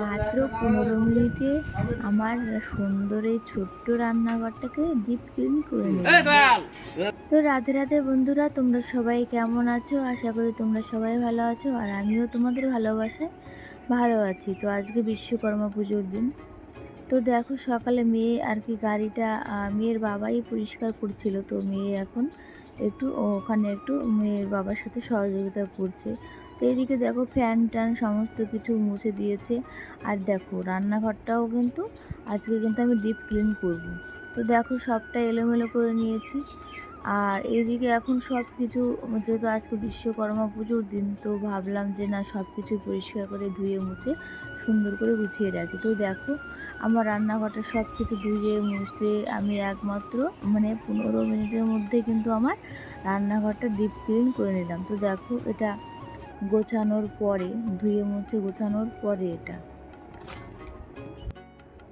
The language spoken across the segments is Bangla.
মাত্র পনেরো মিনিটে আমার সুন্দর এই ছোট্ট রান্নাঘরটাকে ডিপ ক্লিন করে তো রাধে রাধে বন্ধুরা তোমরা সবাই কেমন আছো? আশা করি তোমরা সবাই ভালো আছো আর আমিও তোমাদের ভালোবাসায় ভালো আছি। তো আজকে বিশ্বকর্মা পুজোর দিন। তো দেখো সকালে মেয়ে আর কি গাড়িটা মেয়ের বাবাই পরিষ্কার করছিল। তো মেয়ে এখন একটু ওখানে একটু মেয়ের বাবার সাথে সহযোগিতা করছে। তো এদিকে দেখো ফ্যান ট্যান সমস্ত কিছু মুছে দিয়েছে। আর দেখো, রান্নাঘরটাও কিন্তু আজকে কিন্তু আমি ডিপ ক্লিন করব। তো দেখো সবটা এলোমেলো করে নিয়েছি। আর এদিকে এখন সব কিছু যেহেতু আজকে বিশ্বকর্মা পুজোর দিন, তো ভাবলাম যে না সব কিছু পরিষ্কার করে ধুয়ে মুছে সুন্দর করে গুছিয়ে রাখি। তো দেখো, আমার রান্নাঘরটা সব কিছু ধুয়ে মুছে আমি একমাত্র মানে পনেরো মিনিটের মধ্যে কিন্তু আমার রান্নাঘরটা ডিপ ক্লিন করে নিলাম। তো দেখো, এটা গোছানোর পরে, ধুয়ে মুছে গোছানোর পরে এটা।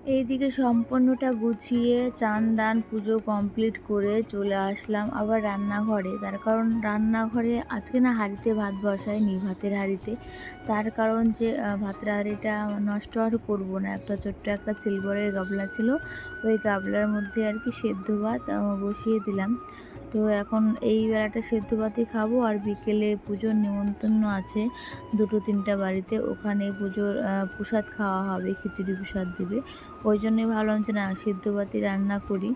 এইদিকে সম্পূর্ণটা গুছিয়ে চান, দান, পুজো কমপ্লিট করে চলে আসলাম আবার রান্নাঘরে। তার কারণ রান্নাঘরে আজকে না হাঁড়িতে ভাত বসায়নি ভাতের হাঁড়িতে। তার কারণ যে ভাতের হাঁড়িটা নষ্ট আর করব না। একটা ছোট্ট একটা সিলভারের গাবলা ছিল, ওই গাবলার মধ্যে আর কি সেদ্ধ ভাত বসিয়ে দিলাম। তো এখন এই বেলাটা সেদ্ধ ভাতই খাব আর বিকেলে পুজোর নিমন্ত্রণ আছে দুটো তিনটা বাড়িতে। ওখানে পুজোর প্রসাদ খাওয়া হবে, খিচুড়ি প্রসাদ দিবে। ওই জন্যই ভালো হচ্ছে না সেদ্ধ ভাতই রান্না করি।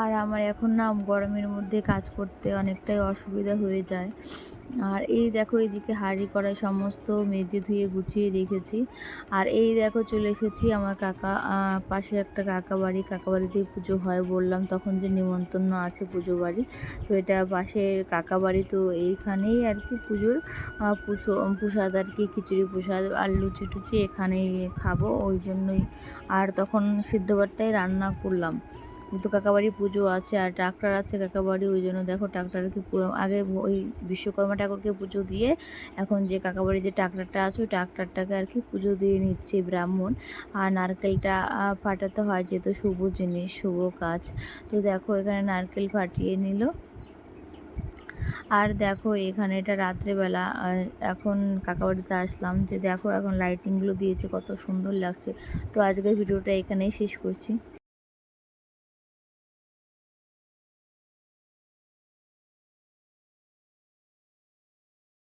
আর আমার এখন না গরমের মধ্যে কাজ করতে অনেকটাই অসুবিধা হয়ে যায়। আর এই দেখো এইদিকে হাঁড়ি কড়াই সমস্ত মেজে ধুয়ে গুছিয়ে রেখেছি। আর এই দেখো চলে এসেছি আমার কাকা পাশে একটা কাকা বাড়ি। কাকা বাড়িতেই পুজো হয় বললাম, তখন যে নিমন্ত্রণ আছে পুজো বাড়ি। তো এটা পাশের কাকা বাড়ি, তো এইখানেই আর কি পুজোর পুষো, প্রসাদ আর কি, খিচুড়ি প্রসাদ আর লুচি টুচি এখানেই খাব, ওই জন্যই। আর তখন সিদ্ধভাতটাই রান্না করলাম। কিন্তু কাকাবাড়ি পুজো আছে আর ট্রাক্টর আছে কাকাবাড়ি, ওই জন্য দেখো ট্রাক্টরকে আগে ওই বিশ্বকর্মা ঠাকুরকে পুজো দিয়ে এখন যে কাকাবাড়ি যে ট্রাক্টরটা আছে, ওই ট্রাক্টরটাকে আর কি পুজো দিয়ে নিচ্ছে ব্রাহ্মণ। আর নারকেলটা ফাটাতে হয় যেহেতু শুভ জিনিস, শুভ কাজ। তো দেখো এখানে নারকেল ফাটিয়ে নিল। আর দেখো এখানে এটা রাত্রেবেলা এখন কাকাবাড়িতে আসলাম যে দেখো এখন লাইটিংগুলো দিয়েছে, কত সুন্দর লাগছে। তো আজকের ভিডিওটা এখানেই শেষ করছি।